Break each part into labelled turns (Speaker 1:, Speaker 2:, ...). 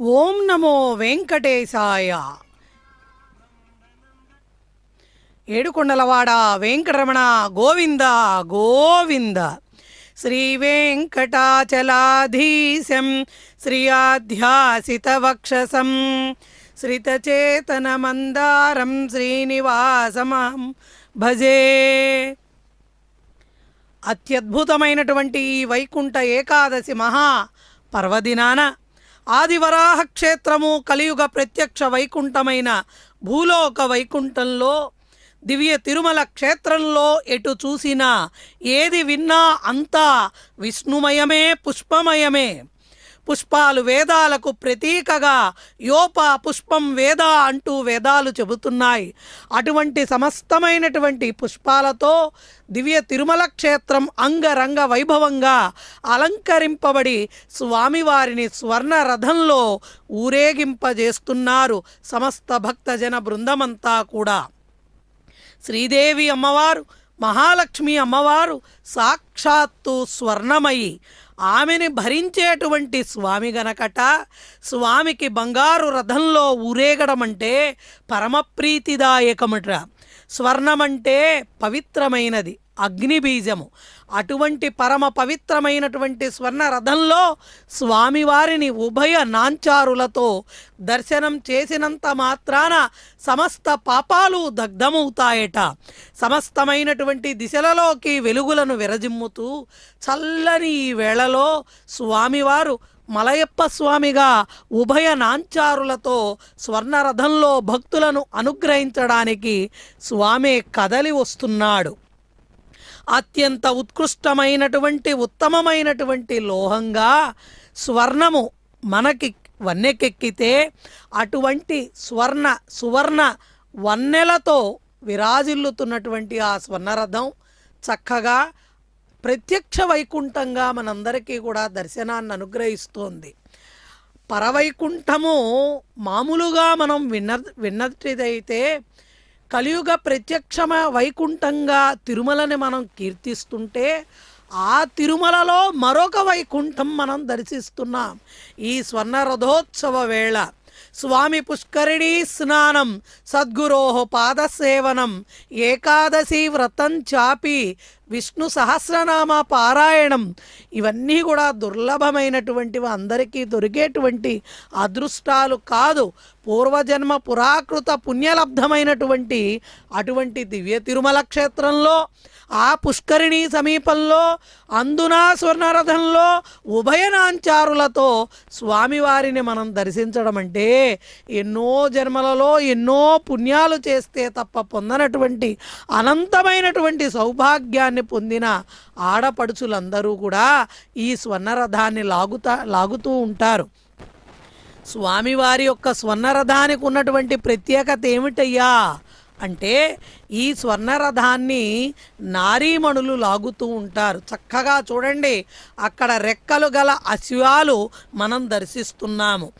Speaker 1: ఓం నమో వెంకటేశాయ. ఏడుకొండలవాడ వెంకటరమణ గోవింద గోవింద. శ్రీ వెంకటాచలాధీశం శ్రియాధ్యాసితవక్షసం శ్రితచేతనమందారం శ్రీనివాసమం భజే. అత్యద్భుతమైనటువంటి ఈ వైకుంఠ ఏకాదశి మహా పర్వదినాన ఆదివరాహ క్షేత్రము కలియుగ ప్రత్యక్ష వైకుంఠమైన భూలోక వైకుంఠంలో దివ్య తిరుమల క్షేత్రంలో ఎటు చూసినా ఏది విన్నా అంతా విష్ణుమయమే పుష్పమయమే. పుష్పాలు వేదాలకు ప్రతీకగా యోప పుష్పం వేద అంటూ వేదాలు చెబుతున్నాయి. అటువంటి సమస్తమైనటువంటి పుష్పాలతో దివ్య తిరుమల క్షేత్రం అంగరంగ వైభవంగా అలంకరింపబడి స్వామివారిని స్వర్ణ రథంలో ఊరేగింపజేస్తున్నారు సమస్త భక్తజన బృందమంతా కూడా. శ్రీదేవి అమ్మవారు మహాలక్ష్మి అమ్మవారు సాక్షాత్తు స్వర్ణమయి ఆమెని భరించేటువంటి స్వామి గనకట స్వామికి బంగారు రథంలో ఊరేగడం అంటే పరమప్రీతిదాయకమట. స్వర్ణమంటే పవిత్రమైనది. అగ్నిబీజము. అటువంటి పరమ పవిత్రమైనటువంటి స్వర్ణ రథంలో స్వామివారిని ఉభయ నాంచారులతో దర్శనం చేసినంత మాత్రాన సమస్త పాపాలు దగ్ధమవుతాయట. సమస్తమైనటువంటి దిశలలోకి వెలుగులను విరజిమ్ముతూ చల్లని ఈ వేళలో స్వామివారు మలయప్ప స్వామిగా ఉభయ నాంచారులతో స్వర్ణరథంలో భక్తులను అనుగ్రహించడానికి స్వామి కదలి వస్తున్నాడు. అత్యంత ఉత్కృష్టమైనటువంటి ఉత్తమమైనటువంటి లోహంగా స్వర్ణము మనకి వన్నెకెక్కితే అటువంటి స్వర్ణ సువర్ణ వన్నెలతో విరాజిల్లుతున్నటువంటి ఆ స్వర్ణరథం చక్కగా ప్రత్యక్ష వైకుంఠంగా మనందరికీ కూడా దర్శనాన్ని అనుగ్రహిస్తోంది. పరవైకుంఠము మామూలుగా మనం విన్న విన్నటిదైతే కలియుగ ప్రత్యక్షమ వైకుంఠంగా తిరుమలని మనం కీర్తిస్తుంటే ఆ తిరుమలలో మరొక వైకుంఠం మనం దర్శిస్తున్నాం. ఈ స్వర్ణరథోత్సవ వేళ స్వామి పుష్కరిణీ స్నానం సద్గురోహ పాదసేవనం ఏకాదశి వ్రతం చాపి విష్ణు సహస్రనామ పారాయణం ఇవన్నీ కూడా దుర్లభమైనటువంటివి అందరికీ దొరికేటువంటి అదృష్టాలు కాదు. పూర్వజన్మ పురాకృత పుణ్యలబ్ధమైనటువంటి అటువంటి దివ్య తిరుమల క్షేత్రంలో ఆ పుష్కరిణి సమీపంలో అందున స్వర్ణరథంలో ఉభయనాంచారులతో స్వామివారిని మనం దర్శించడం అంటే ఎన్నో జన్మలలో ఎన్నో పుణ్యాలు చేస్తే తప్ప పొందనటువంటి అనంతమైనటువంటి సౌభాగ్యాన్ని పొందిన ఆడపడుచులందరూ కూడా ఈ స్వర్ణరథాన్ని లాగుతా లాగుతూ ఉంటారు. స్వామివారి యొక్క స్వర్ణరథానికి ఉన్నటువంటి ప్రత్యేకత ఏమిటయ్యా? అంటే ఈ స్వర్ణరథాన్ని నారీమణులు లాగుతూ ఉంటారు. చక్కగా చూడండి అక్కడ రెక్కలు గల అశ్వాలు మనం దర్శిస్తున్నాము.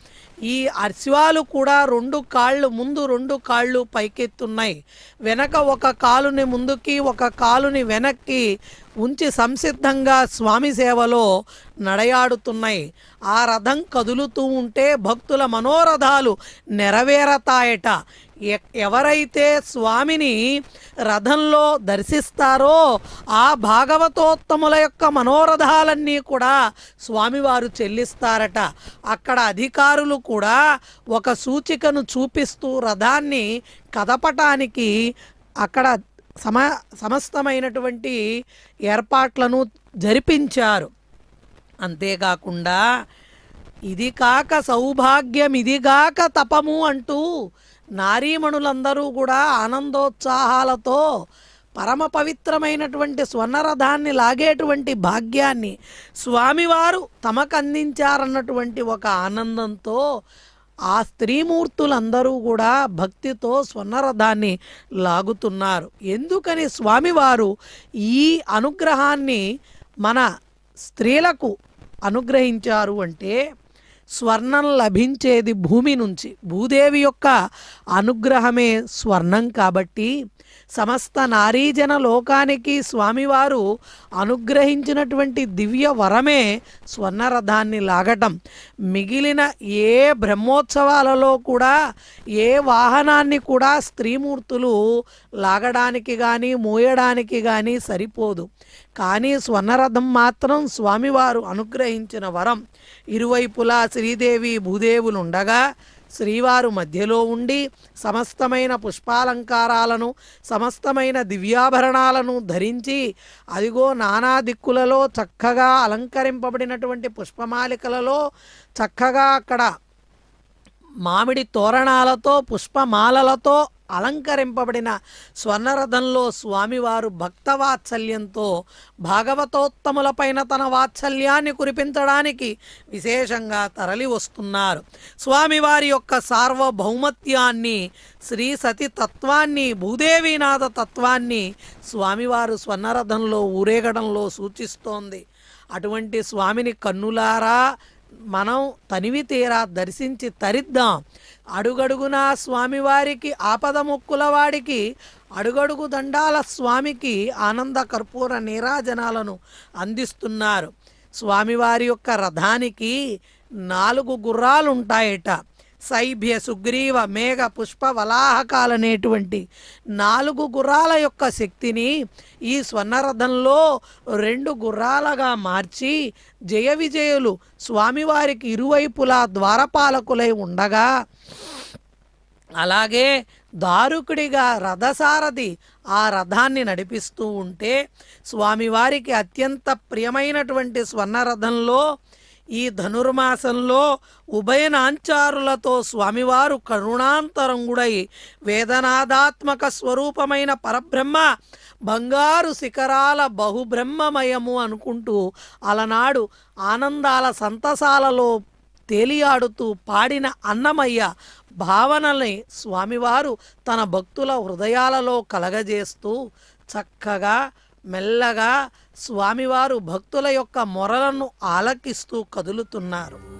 Speaker 1: ఈ అశ్వాలు కూడా రెండు కాళ్ళు ముందు రెండు కాళ్ళు పైకెత్తున్నాయి. వెనక ఒక కాలుని ముందుకి ఒక కాలుని వెనక్కి ఉంచి సంసిద్ధంగా స్వామి సేవలో నడయాడుతున్నాయి. ఆ రథం కదులుతూ ఉంటే భక్తుల మనోరథాలు నెరవేరతాయట. ఎవరైతే స్వామిని రథంలో దర్శిస్తారో ఆ భాగవతోత్తముల యొక్క మనోరథాలన్నీ కూడా స్వామివారు చెల్లిస్తారట. అక్కడ అధికారులు కూడా ఒక సూచికను చూపిస్తూ రథాన్ని కదపటానికి అక్కడ సమ సమస్తమైనటువంటి ఏర్పాట్లను జరిపించారు. అంతేకాకుండా ఇది కాక సౌభాగ్యం ఇది కాక తపము అంటూ నారీమణులందరూ కూడా ఆనందోత్సాహాలతో పరమ పవిత్రమైనటువంటి స్వర్ణరథాన్ని లాగేటువంటి భాగ్యాన్ని స్వామివారు తమకు అందించారన్నటువంటి ఒక ఆనందంతో ఆ స్త్రీమూర్తులందరూ కూడా భక్తితో స్వర్ణరథాన్ని లాగుతున్నారు. ఎందుకని స్వామివారు ఈ అనుగ్రహాన్ని మన స్త్రీలకు అనుగ్రహించారు అంటే స్వర్ణం లభించేది భూమి నుంచి. భూదేవి యొక్క అనుగ్రహమే స్వర్ణం కాబట్టి సమస్త నారీజన లోకానికి స్వామివారు అనుగ్రహించినటువంటి దివ్య వరమే స్వర్ణరథాన్ని లాగటం. మిగిలిన ఏ బ్రహ్మోత్సవాలలో కూడా ఏ వాహనాన్ని కూడా స్త్రీమూర్తులు లాగడానికి కానీ మోయడానికి కానీ సరిపోదు. కానీ స్వర్ణరథం మాత్రం స్వామివారు అనుగ్రహించిన వరం. ఇరువైపులా శ్రీదేవి భూదేవులుండగా శ్రీవారు మధ్యలో ఉండి సమస్తమైన పుష్పాలంకారాలను సమస్తమైన దివ్యాభరణాలను ధరించి అదిగో నానా దిక్కులలో చక్కగా అలంకరింపబడినటువంటి పుష్పమాలికలలో చక్కగా అక్కడ మామిడి తోరణాలతో పుష్పమాలలతో అలంకరింపబడిన స్వర్ణరథంలో స్వామివారు భక్తవాత్సల్యంతో భాగవతోత్తములపైన తన వాత్సల్యాన్ని కురిపించడానికి విశేషంగా తరలి వస్తున్నారు. స్వామివారి యొక్క సార్వభౌమత్యాన్ని శ్రీ సతి తత్వాన్ని భూదేవీనాథ తత్వాన్ని స్వామివారు స్వర్ణరథంలో ఊరేగడంలో సూచిస్తోంది. అటువంటి స్వామిని కన్నులారా మనం తనివి తీరా దర్శించి తరిద్దాం. అడుగడుగునా స్వామివారికి ఆపద మొక్కుల వాడికి అడుగడుగు దండాల స్వామికి ఆనంద కర్పూర నీరాజనాలను అందిస్తున్నారు. స్వామివారి యొక్క రథానికి నాలుగు గుర్రాలు ఉంటాయట సైభ్య సుగ్రీవ మేఘ పుష్ప వలాహకాలనేటువంటి నాలుగు గుర్రాల యొక్క శక్తిని ఈ స్వర్ణరథంలో రెండు గుర్రాలుగా మార్చి జయ విజయులు స్వామివారికి ఇరువైపులా ద్వారపాలకులై ఉండగా అలాగే దారుకుడిగా రథసారథి ఆ రథాన్ని నడిపిస్తూ ఉంటే స్వామివారికి అత్యంత ప్రియమైనటువంటి స్వర్ణరథంలో ఈ ధనుర్మాసంలో ఉభయనాంచారులతో స్వామివారు కరుణాంతరంగుడై వేదనాదాత్మక స్వరూపమైన పరబ్రహ్మ బంగారు శిఖరాల బహుబ్రహ్మమయము అనుకుంటూ అలనాడు ఆనందాల సంతసాలలో తేలియాడుతూ పాడిన అన్నమయ్య భావనల్ని స్వామివారు తన భక్తుల హృదయాలలో కలగజేస్తూ చక్కగా మెల్లగా స్వామివారు భక్తుల యొక్క మొరలను ఆలకిస్తూ కదులుతున్నారు.